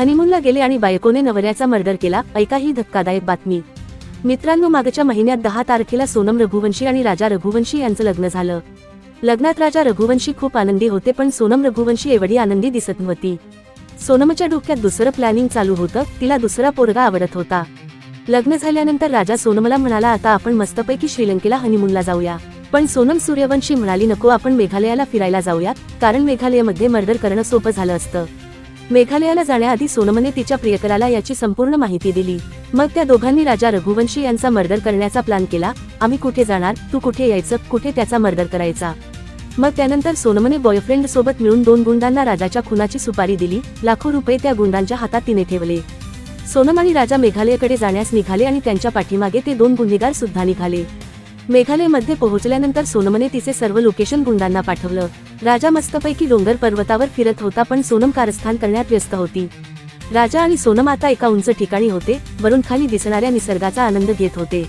हनीमूनला गेले आणि बायकोने नवऱ्याचा मर्डर केला ऐका ही धक्कादायक बातमी. मित्रांनो मागच्या महिन्यात दहा तारखेला सोनम रघुवंशी आणि राजा रघुवंशी यांचं लग्न झालं. लग्नात राजा रघुवंशी खूप आनंदी होते पण सोनम रघुवंशी एवढी आनंदी दिसत नव्हती. सोनमच्या डोक्यात दुसरं प्लॅनिंग चालू होतं तिला दुसरा पोरगा आवडत होता. लग्न झाल्यानंतर राजा सोनमला म्हणाला आता आपण मस्तपैकी श्रीलंकेला हनीमूनला जाऊया. पण सोनम सूर्यवंशी म्हणाली नको आपण मेघालयाला फिरायला जाऊया कारण मेघालयमध्ये मर्डर करणं सोपं झालं असतं. मेघालयाला जाण्याआधी सोनमने तिच्या प्रियकराला याची संपूर्ण माहिती दिली. मग त्या दोघांनी राजा रघुवंशी यांचा मर्डर करण्याचा प्लॅन केला. आम्ही कुठे जाणार? तू कुठे यायचं? कुठे त्याचा मर्डर करायचा? मग त्यानंतर सोनमने बॉयफ्रेंड सोबत मिळून दोन गुंडांना राजाच्या खुनाची सुपारी दिली. लाखो रुपये त्या गुंडांच्या हातात तिने ठेवले. सोनम आणि राजा मेघालयकडे जाण्यास निघाले आणि त्यांच्या पाठीमागे ते दोन गुन्हेगार सुद्धा निघाले. मेघालयमध्ये पोहोचल्यानंतर सोनमने तिचे सर्व लोकेशन गुंडांना पाठवलं. राजा मस्तपैकी डोंगर पर्वतावर फिरत होता पण सोनम कारस्थान करण्यात व्यस्त होती. राजा आणि सोनम आता एका उंच ठिकाणी होते वरून खाली दिसणाऱ्या निसर्गाचा आनंद घेत होते.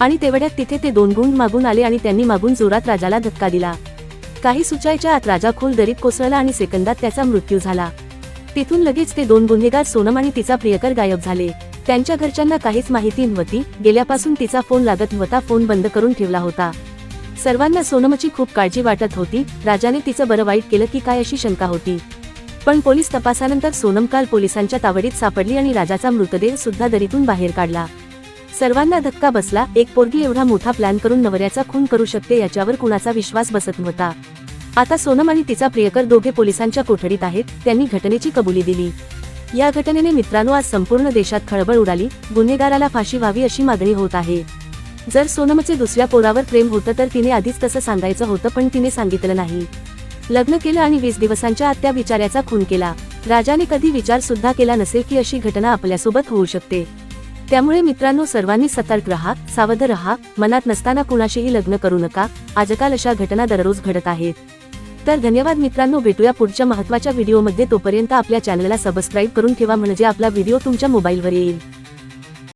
आणि तेवढ्यात तिथे ते दोन गुण मागून आले आणि त्यांनी मागून जोरात राजाला धक्का दिला. काही सुचायच्या आत राजा खोल दरीत कोसळला आणि सेकंदात त्याचा मृत्यू झाला. तिथून लगेच ते दोन गुन्हेगार सोनम आणि तिचा प्रियकर गायब झाले. त्यांच्या घरच्यांना काहीच माहिती नव्हती गेल्यापासून तिचा फोन लागत नव्हता फोन बंद करून ठेवला होता. सर्वांना सोनमची खूप काळजी वाटत होती. राजाने तिचं बरं वाईट केलं की काय अशी शंका होती. पण पोलीस तपासानंतर सोनम काल पोलिसांच्या तावडीत सापडली आणि राजाचा मृतदेह सुद्धा दरीतून बाहेर काढला. सर्वांना धक्का बसला. एक पोरगी एवढा मोठा प्लॅन करून नवऱ्याचा खून करू शकते याच्यावर कुणाचा विश्वास बसत नव्हता. आता सोनम आणि तिचा प्रियकर दोघे पोलिसांच्या कोठडीत आहेत त्यांनी घटनेची कबुली दिली. या घटनेने मित्रांनो आज संपूर्ण देशात खळबळ उडाली. गुन्हेगाराला फाशी व्हावी अशी मागणी होत आहे. जर सोनमचे दुसऱ्या पोरावर प्रेम होतं तर तिने आधीच तसं सांगायचं होतं पण तिने सांगितलं नाही. लग्न केलं आणि वीस दिवसांच्या आत त्या विचाराचा खून केला. राजाने कधी विचार सुद्धा केला नसेल की अशी घटना आपल्यासोबत होऊ शकते. त्यामुळे मित्रांनो सर्वांनी सतर्क राहा सावध राहा मनात नसताना कुणाशीही लग्न करू नका. आजकाल अशा घटना दररोज घडत आहेत. तर धन्यवाद मित्रांनो भेटूया पुढच्या महत्त्वाच्या व्हिडिओमध्ये. तोपर्यंत आपल्या चॅनलला सबस्क्राईब करून ठेवा म्हणजे आपला व्हिडिओ तुमच्या मोबाईलवर येईल.